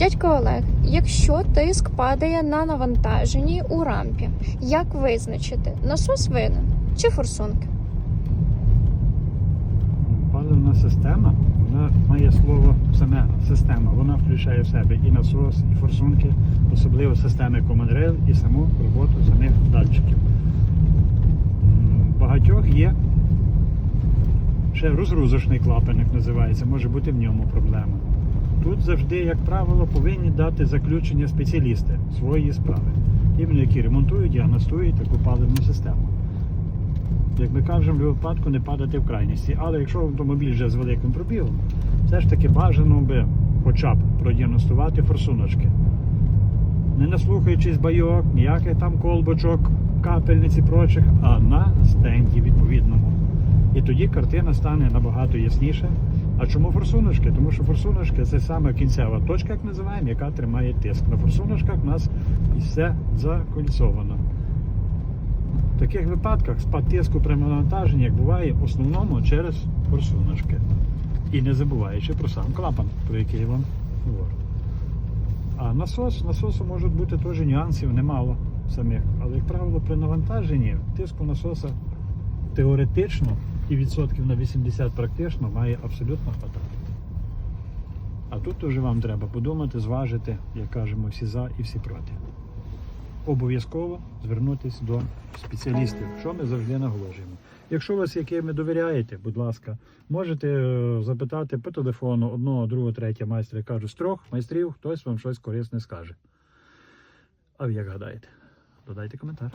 Дядько Олег, якщо тиск падає на навантаженні у рампі, як визначити насос винен чи форсунки? Паливна система, вона має слово саме система. Вона включає в себе і насос, і форсунки, особливо системи Rail і саму роботу самих датчиків. Багатьох є ще розгрузочний клапаник називається, може бути в ньому проблема. Тут завжди, як правило, повинні дати заключення спеціалісти своєї справи. Іменно які ремонтують, діагностують таку паливну систему як ми кажемо, в випадку не падати в крайності. Але якщо автомобіль вже з великим пробігом, все ж таки бажано би хоча б продіагностувати форсуночки. Не наслухаючись байок, ніяких там колбочок, капельниць і прочих, а на стенді відповідному. І тоді картина стане набагато ясніша. А чому форсуночки? Тому що форсуночки це саме кінцева точка, як називаємо, яка тримає тиск. На форсуночках у нас і все закольцовано. В таких випадках спад тиску при навантаженні, як буває, в основному через форсуночки. І не забуваючи про сам клапан, про який я вам говорю. А насос, насосу можуть бути теж нюансів немало самих. Але, як правило, при навантаженні тиску насоса теоретично і відсотків на 80 практично має абсолютно хватати. А тут вже вам треба подумати, зважити, як кажемо, всі за і всі проти обов'язково звернутися до спеціалістів, що ми завжди наголошуємо. Якщо вас якими довіряєте, будь ласка, можете е, запитати по телефону одного, другого, третього майстра. Кажу, з трьох майстрів хтось вам щось корисне скаже. А ви як гадаєте? Додайте коментар.